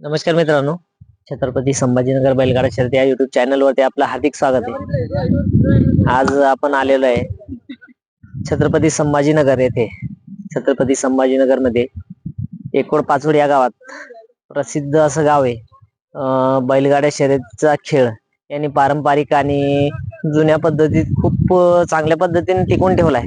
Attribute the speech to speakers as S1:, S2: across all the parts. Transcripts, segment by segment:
S1: नमस्कार मित्रांनो छत्रपती संभाजीनगर बैलगाडा शर्यत या युट्यूब चॅनलवरती आपलं हार्दिक स्वागत आहे. आज आपण आलेलो आहे छत्रपती संभाजीनगर येथे. छत्रपती संभाजीनगरमध्ये एकोड पाचोड या गावात प्रसिद्ध असं गाव आहे. बैलगाड्या शर्यतीचा खेळ. यांनी पारंपरिक आणि जुन्या पद्धतीत खूप चांगल्या पद्धतीने टिकून ठेवलाय.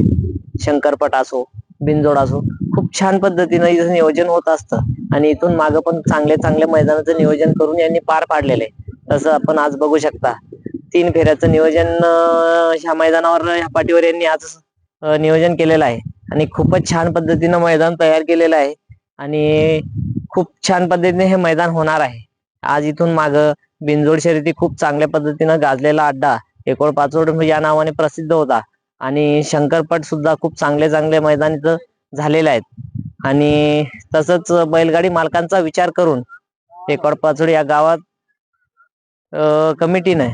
S1: शंकरपट असो बिनजोड असो. खूप छान पद्धतीनं इथं नियोजन होत असतं. आणि इथून मागं पण चांगले चांगले मैदानाचं नियोजन करून यांनी पार पाडलेले तसं आपण आज बघू शकता. तीन फेऱ्याचं नियोजन ह्या मैदानावर ह्या पाठीवर यांनी आज नियोजन केलेलं आहे. आणि खूपच छान पद्धतीनं मैदान तयार केलेलं आहे. आणि खूप छान पद्धतीने हे मैदान होणार आहे. आज इथून माग बिनजोड शर्यती खूप चांगल्या पद्धतीनं गाजलेला अड्डा एकोळ पाचोड या नावाने प्रसिद्ध होता. आणि शंकरपट सुद्धा खूप चांगले चांगले मैदान इथं झालेले आहेत. आणि तसंच बैलगाडी मालकांचा विचार करून एकोड या गावात कमिटीने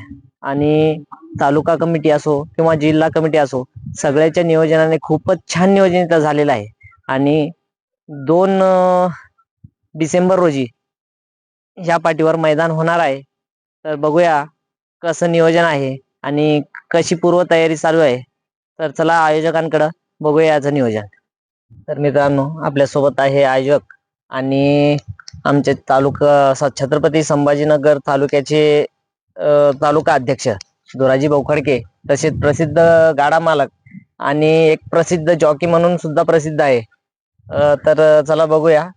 S1: आणि तालुका कमिटी असो किंवा जिल्हा कमिटी असो सगळ्याच्या नियोजनाने खूपच छान नियोजन इथं झालेलं आहे. आणि दोन डिसेंबर रोजी ह्या पाठीवर मैदान होणार आहे. तर बघूया कसं नियोजन आहे आणि कशी पूर्वतयारी चालू आहे. तर चला आयोजकांकडं बघूया याचं नियोजन. तर मित्रांनो आपल्यासोबत आहे आयोजक आणि आमचे तालुका छत्रपती संभाजीनगर तालुक्याचे तालुका अध्यक्ष दोराजी बौखडके तसेच प्रसिद्ध गाडा मालक आणि एक प्रसिद्ध जॉकी म्हणून सुद्धा प्रसिद्ध आहे. तर चला बघूया.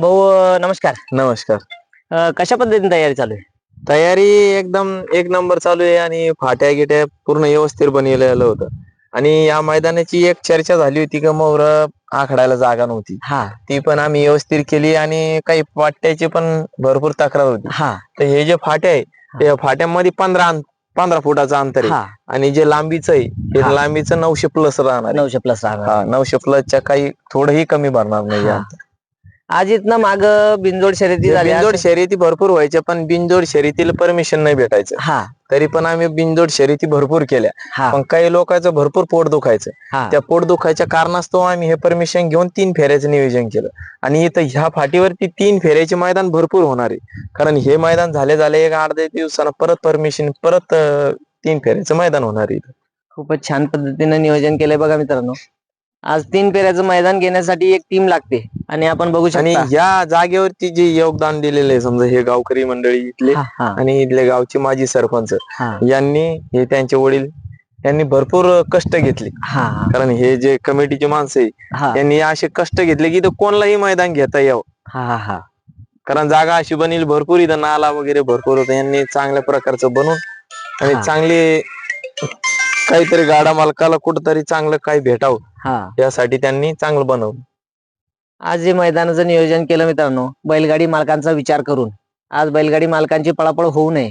S1: भाऊ नमस्कार.
S2: नमस्कार.
S1: कशा पद्धतीने तयारी चालू आहे?
S2: तयारी एकदम एक नंबर चालू आहे आणि फाट्या गिट्या पूर्ण व्यवस्थित बनवलेलं होतं. आणि या मैदानाची एक चर्चा झाली होती की मोर आखडायला जागा नव्हती.
S1: हा.
S2: ती पण आम्ही व्यवस्थित केली आणि काही फाट्याची पण भरपूर तक्रार होती.
S1: हा.
S2: तर हे जे फाट्या आहे त्या फाट्यामध्ये पंधरा पंधरा फुटाचं अंतर आहे.
S1: हा.
S2: आणि जे लांबीचं आहे
S1: हा.
S2: ते लांबीचं नऊशे प्लस राहणार.
S1: नऊशे प्लस राहणार
S2: हा नऊशे प्लसच्या काही थोडंही कमी भरणार नाही.
S1: आज इथनं माग बिनजोड शर्यती झाल्या.
S2: बिनजोड शर्यती भरपूर व्हायच्या पण बिनजोड शर्यतीला परमिशन नाही भेटायचं.
S1: हा.
S2: तरी पण आम्ही बिनजोड शर्यती भरपूर केल्या. पण काही लोकांचं भरपूर पोट दुखायचं. त्या पोट दुखायच्या कारणास्तव आम्ही हे परमिशन घेऊन तीन फेऱ्याचं नियोजन केलं. आणि इथं ह्या फाटीवरती तीन फेऱ्याचे मैदान भरपूर होणार आहे. कारण हे मैदान झाले झाले एक अर्ध्या दिवसानं परत परमिशन परत तीन फेऱ्याचं मैदान होणार आहे इथं.
S1: खूपच छान पद्धतीने नियोजन केलंय बघा मित्रांनो. आज तीन फेऱ्याचं मैदान घेण्यासाठी एक टीम लागते. आणि आपण बघू
S2: आणि
S1: शकता.
S2: या जागेवरती जे योगदान दिलेलं आहे समजा हे गावकरी मंडळी इथले
S1: हा, हा,
S2: आणि इथले गावचे माजी सरपंच
S1: हा,
S2: यांनी हे त्यांचे वडील यांनी भरपूर कष्ट घेतले.
S1: हा,
S2: कारण हे जे कमिटीचे माणसं आहे
S1: हा,
S2: यांनी असे कष्ट घेतले की इथं कोणलाही मैदान घेता यावं.
S1: हा, हा, हा.
S2: कारण जागा अशी बनली भरपूर इथं नाला वगैरे भरपूर होता यांनी चांगल्या प्रकारचं बनवून आणि
S1: हा.
S2: चांगले काहीतरी गाडा मालकाला कुठंतरी चांगलं काही भेटावं.
S1: हा.
S2: यासाठी त्यांनी चांगलं बनवलं.
S1: आज जे मैदानाचं नियोजन केलं मित्रांनो बैलगाडी मालकांचा विचार करून. आज बैलगाडी मालकांची पळापळ होऊ नये.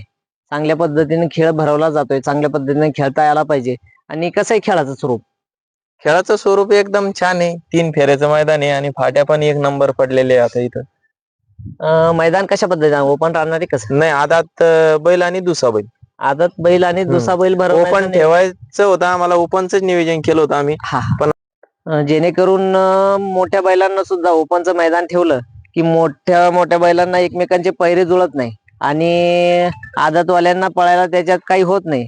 S1: चांगल्या पद्धतीने खेळ भरवला जातोय चांगल्या पद्धतीने खेळता यायला पाहिजे. आणि कसं आहे खेळाचं स्वरूप?
S2: खेळाचं स्वरूप एकदम छान आहे. तीन फेऱ्याचं मैदान आहे आणि फाट्या पण एक नंबर पडलेले आहे आता इथं.
S1: अं, मैदान कशा पद्धतीने? ओपन राहणार आहे कसं?
S2: नाही आदात अं, बैल आणि दुसरा बैल.
S1: आदत बैल आणि दुसरा बैल भरवण्याचं
S2: ओपन. ठेवायचं होतं आम्हाला ओपनच नियोजन केलं होतं आम्ही.
S1: हा
S2: पण-
S1: अं, जेणेकरून अं, मोठ्या बैलांना सुद्धा ओपनचं मैदान ठेवलं की मोठ्या मोठ्या बैलांना एकमेकांचे पैरे जुळत नाही आणि आदतवाल्यांना पळायला त्याच्यात काही होत नाही.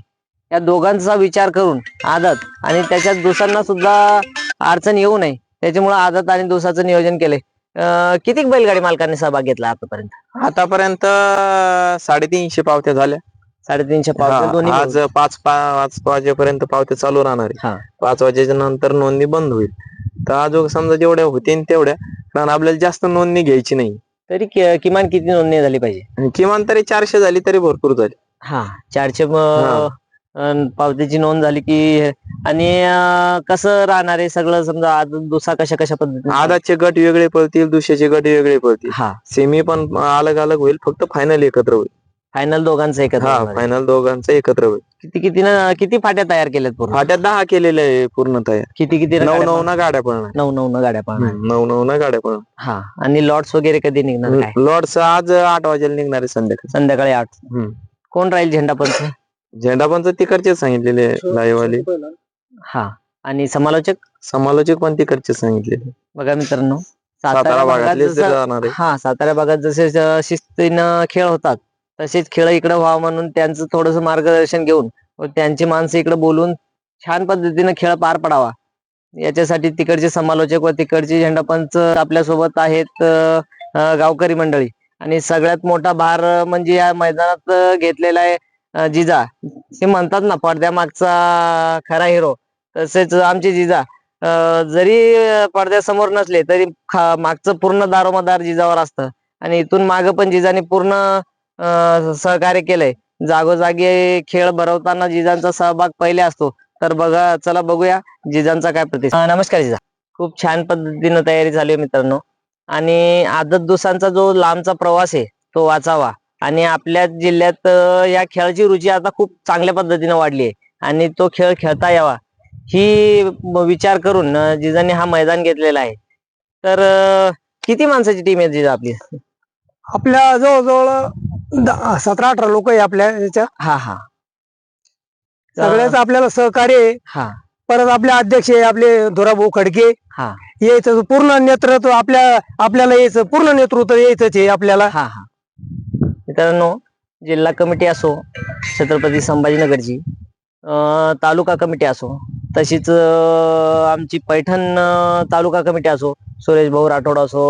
S1: या दोघांचा विचार करून आदत आणि त्याच्यात दुसऱ्यांना सुद्धा अडचण येऊ नये. त्याच्यामुळे आदत आणि दुसाचं नियोजन केले. किती बैलगाडी मालकांनी सहभाग घेतला आतापर्यंत?
S2: आतापर्यंत साडेतीनशे पावत्या झाल्या.
S1: साडेतीनशे
S2: हा,
S1: दोन्ही
S2: आज पाच पाच वाजेपर्यंत पावत्या चालू राहणार आहे
S1: हा.
S2: पाच वाजेच्या नंतर नोंदणी बंद होईल. तर अजून समजा जेवढ्या होतील तेवढ्या. कारण आपल्याला जास्त नोंदणी घ्यायची नाही.
S1: तरी कि- किमान किती नोंदणी झाली पाहिजे?
S2: आणि किमान तरी चारशे झाली तरी भरपूर झाली.
S1: हा चारशे म-
S2: हा.
S1: अन पावतीची नोंद झाली की आणि अं, कसं राहणार आहे सगळं समजा आज दुसरा कशा कशा पद्धतीने?
S2: आदाचे गट वेगळे पडतील दुसऱ्याचे गट वेगळे पडतील.
S1: हा.
S2: सेमी पण अलग अलग होईल फक्त फायनल एकत्र होईल.
S1: फायनल दोघांचं एकत्र
S2: हा
S1: होणार आहे.
S2: फायनल दोघांचं एकत्र होईल.
S1: किती किती न- किती फाट्या तयार केल्यात पूर्ण?
S2: फाट्या दहा केलेल्या आहे पूर्ण तयार.
S1: किती किती
S2: नऊ
S1: गाड्या
S2: नऊ? ना गाड्या पळणार.
S1: नऊ नऊ न गाड्या पळणार.
S2: नऊ नऊ ना गाड्या पळणार.
S1: हा आणि लॉट्स वगैरे कधी निघणार काय?
S2: लॉर्डच आज आठ वाजेला निघणार आहे संध्याकाळी.
S1: संध्याकाळी आठ.
S2: हम्म.
S1: कोण राहील झेंडा पंच?
S2: झेंडा पण तिकडचे सांगितलेले लाईवाले.
S1: हा आणि समालोचक?
S2: समालोचक पण तिकडचे सांगितलेले.
S1: बघा मित्रांनो
S2: सातारा भागातले
S1: जसं-
S2: जाणार आहे.
S1: हा सातारा भागात जसे ज- शिस्तीनं खेळ होतात तसेच खेळ इकडे व्हावं म्हणून त्यांचं थोडस मार्गदर्शन घेऊन व त्यांची माणसं इकडे बोलून छान पद्धतीने खेळ पार पडावा. याच्यासाठी तिकडचे समालोचक व तिकडचे झेंडापंच आपल्यासोबत आहेत गावकरी मंडळी. आणि सगळ्यात मोठा भार म्हणजे या मैदानात घेतलेला आहे जिजा. ते म्हणतात ना पडद्यामागचा खरा हिरो तसेच आमचे जिजा. जरी पडद्यासमोर नसले तरी मागचं पूर्ण दारोमदार जिजावर असतं. आणि इथून माग पण जिजाने पूर्ण सहकार्य केलंय. जागोजागी खेळ भरवताना जिजांचा सहभाग पहिले असतो. तर बघा चला बघूया जिजांचा काय प्रतिसाद. नमस्कार जिजा. खूप छान पद्धतीनं तयारी झाली आहे मित्रांनो. आणि आदत दिवसांचा जो लांबचा प्रवास आहे तो वाचावा. आणि आपल्या जिल्ह्यात या खेळाची रुची आता खूप चांगल्या पद्धतीने वाढली आहे. आणि तो खेळ खेळता यावा. ही विचार करून अं, जिजांनी हा मैदान घेतलेला आहे. तर किती माणसाची टीम आहे जिजा आपली?
S3: आपल्या जवळजवळ सतरा अठरा लोक आहे आपल्या याच्या.
S1: हा हा.
S3: सगळ्याच आपल्याला सहकार्य आहे.
S1: हा.
S3: परत आपले अध्यक्ष आहे आपले धोराभाऊ खडके
S1: हा.
S3: यायचं पूर्ण नेतृत्व आपल्या आपल्याला यायचं पूर्ण नेतृत्व यायचंच आहे आपल्याला.
S1: हा हा. मित्रांनो जिल्हा कमिटी असो छत्रपती संभाजीनगरची अं, तालुका कमिटी असो तशीच अं, आमची पैठण अं, तालुका कमिटी असो सुरेश भाऊ राठोड असो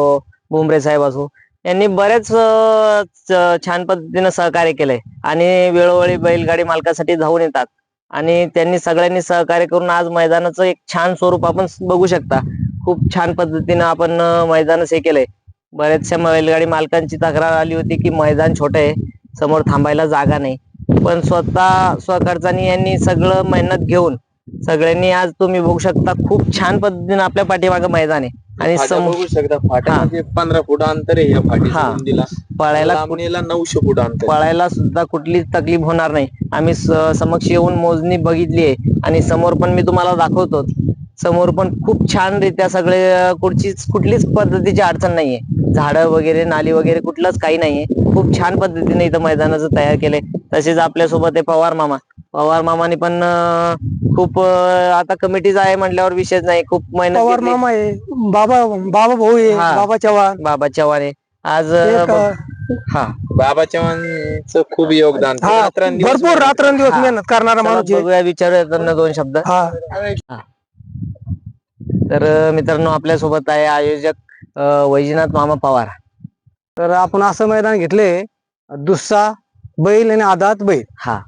S1: बुमरे साहेब असो यांनी बरेच अं, च- छान पद्धतीनं सहकार्य केलंय. आणि वेळोवेळी बैलगाडी मालकासाठी धावून येतात. आणि त्यांनी सगळ्यांनी सहकार्य करून आज मैदानाचं एक छान स्वरूप आपण बघू शकता. खूप छान पद्धतीनं आपण अं, मैदानच हे केलंय. बऱ्याचशा बैलगाडी मालकांची तक्रार आली होती की मैदान छोट आहे समोर थांबायला जागा नाही. पण स्वतः स्वखर्चानी यांनी सगळं मेहनत घेऊन सगळ्यांनी आज तुम्ही बघू शकता खूप छान पद्धतीने आपल्या पाठीमागं मैदान आहे. आणि
S2: फाट्या
S1: सम-
S2: बघू शकता फाट्यामध्ये पंधरा फूट अंतर आहे या
S1: हा.
S2: रुंदीला.
S1: पळायला
S2: लांबणीला नऊशे फूट अंतर आहे.
S1: पळायला सुद्धा कुठलीच तकलीफ होणार नाही. आम्ही स- समक्ष येऊन मोजणी बघितली आहे आणि समोर पण मी तुम्हाला दाखवतो. समोर पण खूप छान रित्या सगळे अं, कुठचीच कुठलीच पद्धतीची अडचण नाहीये. झाडं वगैरे नाली वगैरे कुठलंच काही नाहीये. खूप छान पद्धतीने इथं मैदानाचं तयार केलंय. तसेच आपल्यासोबत आहे पवार मामा. पवार मामाने पण अं, खूप अं, आता कमिटीच आहे म्हटल्यावर विषयच नाही. खूप मेहनत
S3: पवार
S1: घेतली.
S3: मामा आहे बाबा बाबा भाऊ आहे
S1: हा.
S3: बाबा चव्हाण.
S1: बाबा चव्हाण आहे. आज अं,
S3: एक,
S1: बघ- हा.
S2: बाबा चव्हाणांचं खूप योगदान.
S3: हा
S2: रात्रंदिवस
S3: भरपूर रात्रंदिवस
S1: हा.
S3: मेहनत करणारा
S1: चला
S3: माणूस आहे.
S1: बघूया विचारूया त्यांना दोन शब्द.
S3: हा.
S1: तर अं, मित्रांनो आपल्यासोबत आहे आयोजक अं, वैजनाथ मामा पवार.
S3: तर आपण असं मैदान घेतले दुस्सा बैल आणि आदात बैल.
S1: हा.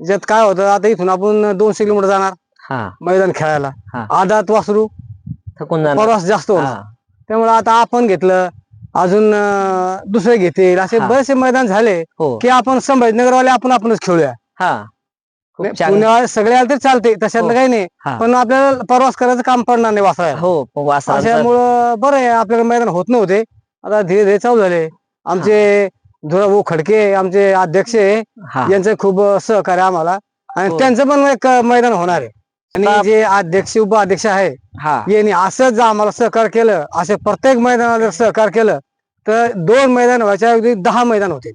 S3: ज्यात काय होतं आता इथून आपण दोनशे किलोमीटर जाणार
S1: हा.
S3: मैदान खेळायला.
S1: हा.
S3: आदात वासरू
S1: थकून जाणार.
S3: प्रवास जास्त होणार.
S1: हा,
S3: त्यामुळे आता आपण घेतलं अजून अं, दुसरे घेतील. असे
S1: हा.
S3: बरेचसे मैदान झाले
S1: हो.
S3: की आपण संभाजीनगरवाले आपण आपणच खेळूया.
S1: हा. खूप
S3: नाही,
S1: छान.
S3: पुण्यावाले सगळे आले तर चालते तशातलं
S1: हो.
S3: काही नाही.
S1: हा.
S3: पण आपल्याला प्रवास करायचं काम पडणार नाही वासरायला
S1: हो वासरांचं
S3: अशामुळं बरं आहे आपल्याकडे मैदान होत नव्हते. आता धीरे धीरे चालू झाले. आमचे धुराभाऊ खडके आमचे अध्यक्ष आहे,
S1: हा.
S3: यांचं खूप सहकार्य आम्हाला. आणि
S1: हो.
S3: त्यांचं पण एक मैदान होणार आहे. आणि जे अध्यक्ष उपाध्यक्ष आहे
S1: हा.
S3: यांनी असंच जर आम्हाला सहकार्य केलं असे प्रत्येक मैदानाला जर सहकार्य केलं तर दोन मैदान व्हायच्या ऐवजी दहा मैदान होते.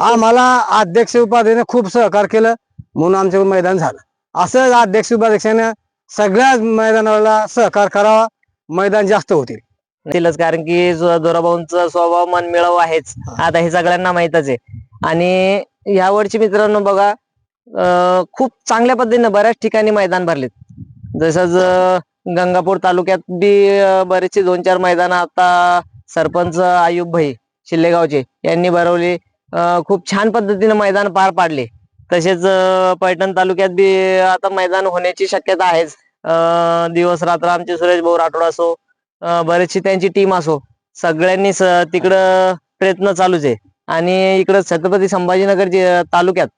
S3: आम्हाला अध्यक्ष उपाध्यक्षाने खूप सहकार्य केलं म्हणून आमचं मैदान झालं. असंच अध्यक्ष उपाध्यक्षाने सगळ्याच मैदानाला सहकार करावा मैदान जास्त होतील.
S1: तिलच कारण की जो- स्वभाव मन मिळव आहेच. आता हे सगळ्यांना माहितच आहे. आणि यावरची मित्रांनो बघा खूप चांगल्या पद्धतीने बऱ्याच ठिकाणी मैदान भरलेत. जसंच गंगापूर तालुक्यात बी बरेचसे दोन चार मैदान आता सरपंच आयुब भाई शिल्लेगावचे यांनी भरवले. खूप छान पद्धतीने मैदान पार पाडले. तसेच पैठण तालुक्यात बी आता मैदान होण्याची शक्यता आहेच. अं, दिवस रात्र आमचे सुरेश भाऊ राठोड असो बरेचशी त्यांची टीम असो. सगळ्यांनी तिकडं प्रयत्न चालूच आहे. आणि इकडं छत्रपती संभाजीनगर जि- तालुक्यात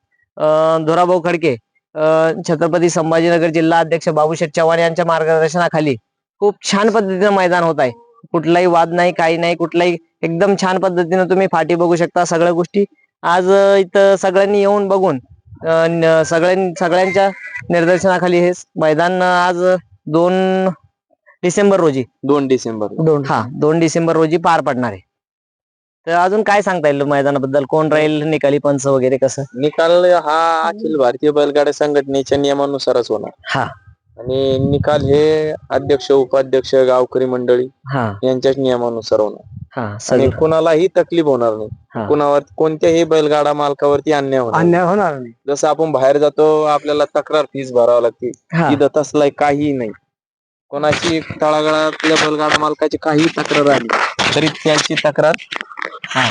S1: धोराभाऊ खडके अं, छत्रपती संभाजीनगर जिल्हा अध्यक्ष बाबूशेठ चव्हाण यांच्या मार्गदर्शनाखाली खूप छान पद्धतीनं मैदान होत आहे. कुठलाही वाद नाही काही नाही कुठलाही एकदम छान पद्धतीनं तुम्ही फाटी बघू शकता सगळ्या गोष्टी. आज इथं सगळ्यांनी येऊन बघून सगळ्यां सगळ्यांच्या निर्देशनाखाली हे मैदान आज दोन डिसेंबर रोजी.
S2: दोन डिसेंबर
S3: दोन.
S1: हा दोन डिसेंबर रोजी पार पडणार आहे. तर अजून काय सांगता येईल मैदानाबद्दल? कोण राहील निकाली पंच वगैरे कसं?
S2: निकाल हा अखिल भारतीय बैलगाड्या संघटनेच्या नियमानुसारच होणार.
S1: हा.
S2: आणि निकाल हे अध्यक्ष उपाध्यक्ष गावकरी मंडळी
S1: हा.
S2: यांच्याच नियमानुसार होणार.
S1: हा
S2: आणि
S1: सगळं.
S2: कुणालाही तकलीफ होणार
S1: हा.
S2: नाही कुणावर कोणत्याही बैलगाडा मालकावरती अन्याय होणार नाही.
S3: अन्याय होणार नाही.
S2: जसं आपण बाहेर जातो आपल्याला तक्रार फीस भरावी लागते.
S1: हा.
S2: इथं तसलाय काही नाही. कोणाची तळागाळातल्या बैलगाडा मालकाची काही तक्रार आली तरी त्याची तक्रार.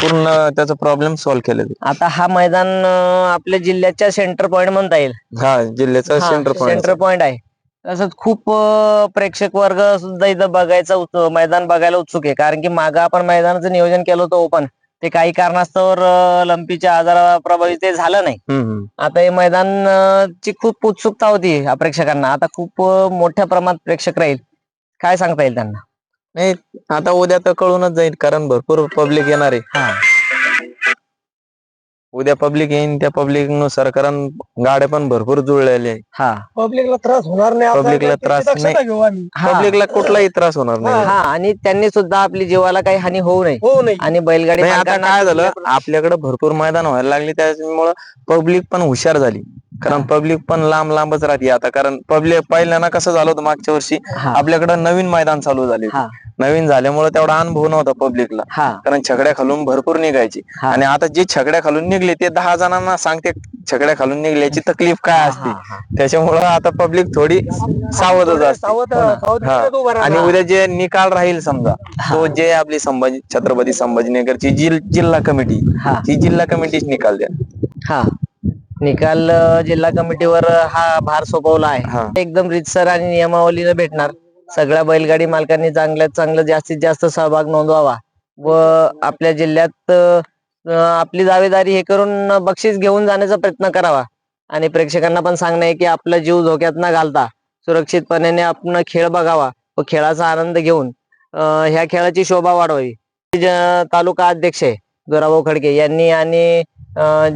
S2: पूर्ण त्याचा प्रॉब्लेम सॉल्व्ह केला जाईल
S1: आता हा मैदान अं, आपल्या जिल्ह्याच्या सेंटर पॉइंट म्हणता येईल.
S2: हा जिल्ह्याचा सेंटर पॉईंट
S1: सेंटर पॉइंट आहे. तसंच खूप अं, प्रेक्षक वर्ग सुद्धा इथं बघायचा उत्सु- मैदान बघायला उत्सुक आहे. कारण की मागं आपण मैदानाचं नियोजन केलं होतं ओपन ते काही कारणास्तव लंपीच्या आजाराप्रभावी ते झालं नाही. आता हे मैदान ची खूप उत्सुकता होती प्रेक्षकांना. आता खूप मोठ्या प्रमाणात प्रेक्षक राहील. काय सांगता येईल त्यांना?
S2: नाही आता उद्या तर कळूनच जाईल कारण भरपूर पब्लिक येणार आहे. उद्या पब्लिक येईन त्या पब्लिकनुसार कारण गाड्या पण भरपूर जुळलेल्या आहे
S1: हा.
S3: पब्लिकला त्रास होणार नाही.
S2: Public ला त्रास नाही.
S3: घेऊ आम्ही.
S1: हा.
S2: पब्लिकला कुठलाही त्रास होणार नाही.
S1: हा आणि त्यांनी सुद्धा आपली जीवाला काही हानी होऊ नये.
S3: हो नाही
S1: आणि बैलगाडी
S2: नाही आता
S1: मालकांना
S2: काय झालं? आपल्याकडे भरपूर मैदान व्हायला लागली त्याच्यामुळं पब्लिक पण हुशार झाली. कारण पब्लिक पण लांब लांबच राहते आता. कारण पब्लिक पहिल्यांदा कसं झालं होतं मागच्या वर्षी?
S1: हा.
S2: आपल्याकडे नवीन मैदान चालू झाले
S1: हा.
S2: नवीन झाल्यामुळे तेवढा अनुभव नव्हता पब्लिकला
S1: हा
S2: कारण छकड्या खालून भरपूर निघायची
S1: हा.
S2: आणि आता जे छकड्या खालून निघले ते दहा जणांना सांगते छकड्या खालून निघल्याची तकलीफ काय असते. त्याच्यामुळं आता पब्लिक थोडी सावधच असते
S3: सावध
S1: ना.
S3: सावध
S2: हा.
S3: उभा राहा.
S2: आणि उद्या जे निकाल राहील समजा तो जे आपली संभाजी छत्रपती संभाजीनगरची जिल- जिल्हा कमिटी
S1: हा.
S2: ती जिल्हा कमिटीच निकाल द्या
S1: हा निकाल अं, जिल्हा कमिटीवर अं, हा भार सोपवला
S2: हा.
S1: आहे एकदम रितसर आणि नियमावलीनं भेटणार सगळ्या बैलगाडी मालकांनी चांगल्यात चांगलं जास्तीत जास्त सहभाग नोंदवावा. व आपल्या जिल्ह्यात आपली दावेदारी हे करून बक्षीस घेऊन जाण्याचा प्रयत्न करावा. आणि प्रेक्षकांना पण सांगणं आहे की आपला जीव धोक्यात न घालता सुरक्षितपणे आपण खेळ बघावा व खेळाचा आनंद घेऊन ह्या खेळाची शोभा वाढवावी. तालुका अध्यक्ष आहे जोराभाऊ खडके यांनी आणि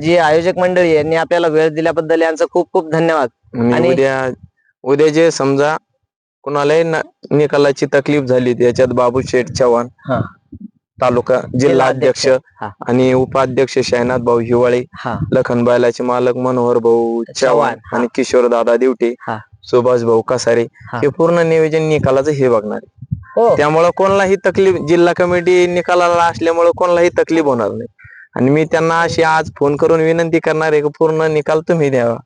S1: जी आयोजक मंडळी यांनी आपल्याला वेळ दिल्याबद्दल यांचं खूप खूप धन्यवाद.
S2: आणि
S1: आणि-
S2: उद्या उद्या जे समजा कुणालाही निकालाची तकलीफ झाली त्याच्यात बाबू शेठ चव्हाण
S1: हा.
S2: तालुका जिल्हा अध्यक्ष
S1: हा.
S2: आणि उपाध्यक्ष शैनाथ भाऊ हिवाळे
S1: हा
S2: लखन बैलाचे मालक मनोहर भाऊ
S1: चव्हाण,
S2: चव्हाण
S1: हा.
S2: आणि किशोर दादा दिवटे
S1: हा.
S2: सुभाष भाऊ कसारे
S1: हा.
S2: हे पूर्ण नियोजन निकालाचं हे बघणार आहे.
S1: हो
S2: त्यामुळं कोणालाही तकलीफ जिल्हा कमिटी निकालाला असल्यामुळे कोणालाही तकलीफ होणार नाही आणि मी त्यांना अशी आज फोन करून विनंती करणार आहे की पूर्ण निकाल तुम्ही द्यावा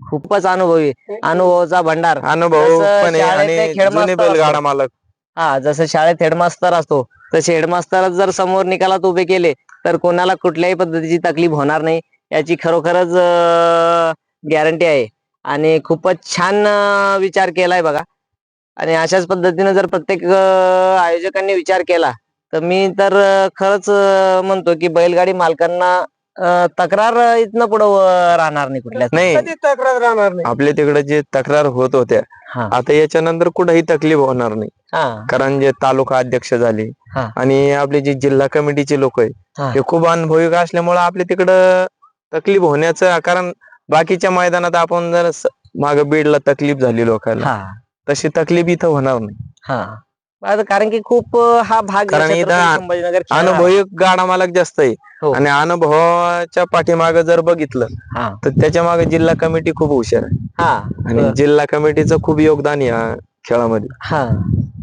S1: खूपच अनुभवी. अनुभवाचा भंडार.
S2: अनुभव
S1: जसं
S2: पण आहे
S1: शाळेत
S2: आणि जुने बैलगाडा मालक.
S1: हा जसं शाळेत हेडमास्तर असतो तसे हेडमास्तर जर समोर निकालात उभे केले तर कोणाला कुठल्याही पद्धतीची तकलीफ होणार नाही. याची खरोखरच गॅरंटी आहे. आणि खूपच छान अं, विचार केलाय बघा. आणि अशाच पद्धतीने जर प्रत्येक अं, आयोजकांनी विचार केला तर मी तर अं, खरंच अं, म्हणतो की बैलगाडी मालकांना अं, तक्रार इथनं पुढं अं, राहणार नाही कुठल्याच
S2: नाही.
S3: कधी तक्रार राहणार नाही?
S2: आपल्या तिकडे जे तक्रार होत होत्या
S1: हा.
S2: आता याच्यानंतर कुठेही तकलीफ होणार नाही.
S1: हा.
S2: कारण जे तालुका अध्यक्ष झाले
S1: हा.
S2: आणि आपले जे जिल्हा कमिटीचे लोक आहे
S1: हा.
S2: ते खूप अनुभवी असल्यामुळे आपल्या तिकडं तकलीफ होण्याचं कारण बाकीच्या मैदानात आपण जर माग बीडला तकलीफ झाली लोकांना
S1: हा.
S2: तशी तकलीफ इथं होणार नाही.
S1: हा. आता कारण की खूप हा भाग
S2: कारण
S1: छत्रपती
S2: इथं
S1: संभाजीनगर खेळा-
S2: अनुभवी गाडा मालक जास्त आहे.
S1: हो.
S2: आणि अनुभवाच्या पाठीमाग जर बघितलं
S1: हा.
S2: तर त्याच्यामागे जिल्हा कमिटी खूप हुशार आहे.
S1: हा.
S2: आणि
S1: बर.
S2: जिल्हा कमिटीचं खूप योगदान आहे या खेळामध्ये.
S1: हा.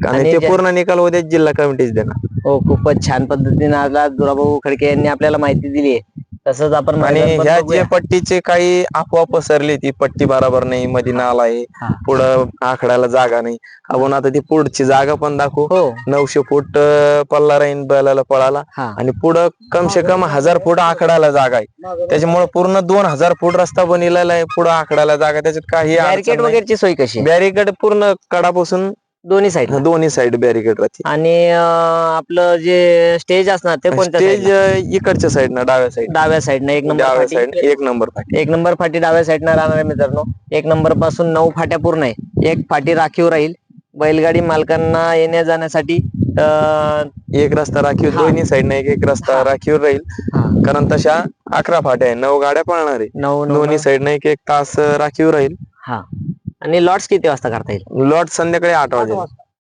S2: आणि
S1: आणि
S2: ते
S1: ज्या-
S2: पूर्ण निकाल उद्या जिल्हा कमिटीच देणार.
S1: हो खूपच छान पद्धतीने आज दुराभाऊ खडके यांनी आपल्याला माहिती दिली आहे. तसंच आपण
S2: आणि
S1: मैदान पण
S2: ह्या
S1: बघूया.
S2: जे पट्टीचे काही अफवा पसरली ती पट्टी बरोबर नाही मध्ये नाला आहे. पुढं आखड्याला जागा नाही. आपण आता ती पुढची जागा पण दाखवू.
S1: हो.
S2: नऊशे फूट अं, पल्ला राहीन बैलाला पळाला.
S1: हा.
S2: आणि पुढं कम से कम हजार फूट आकड्याला जागा आहे. त्याच्यामुळे पूर्ण दोन हजार फूट रस्ता बनलेला आहे पुढं आकड्याला जागा. त्याच्यात काही
S1: बॅरिकेड वगैरेची सोय कशी?
S2: बॅरिकेड पूर्ण कडापासून
S1: दोन्ही साईड
S2: दोन्ही साइड बॅरिकेड राहते
S1: आणि आपलं जे स्टेज असणार ते कोणत्या
S2: स्टेज? इकडच्या साईडनं डाव्या साईड
S1: डाव्या साईडनं एक नंबर
S2: साईड एक नंबर फाटी.
S1: एक नंबर फाटी डाव्या साईडनं राहणार आहे मित्रांनो. एक नंबरपासून नऊ फाट्या पूर्ण आहे. एक फाटी राखीव राहील. बैलगाडी मालकांना येण्या जाण्यासाठी
S2: एक रस्ता राखीव. दोन्ही साईडनं एक एक रस्ता. राखीव राहील. कारण तशा अकरा फाट्या आहे नऊ गाड्या पळणार आहे.
S1: नऊ नऊ
S2: दोन्ही साईडनं एक एक तास राखीव राहील.
S1: हा. आणि लॉट्स किती वाजता करता येईल?
S2: लॉट संध्याकाळी आठ वाजे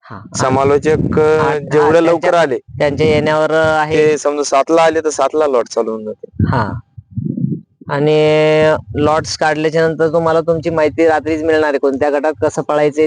S1: हा
S2: समालोचक अं, जेवढे
S1: त्यांच्या-
S2: लवकर आले.
S1: त्यांच्या येण्यावर आहे.
S2: ते समजा सातला आले तर सातला लॉट चालू होऊन जाते.
S1: हा. आणि लॉट्स काढल्याच्या नंतर तुम्हाला तुमची माहिती रात्रीच मिळणार आहे. कोणत्या गटात कसं पळायचंय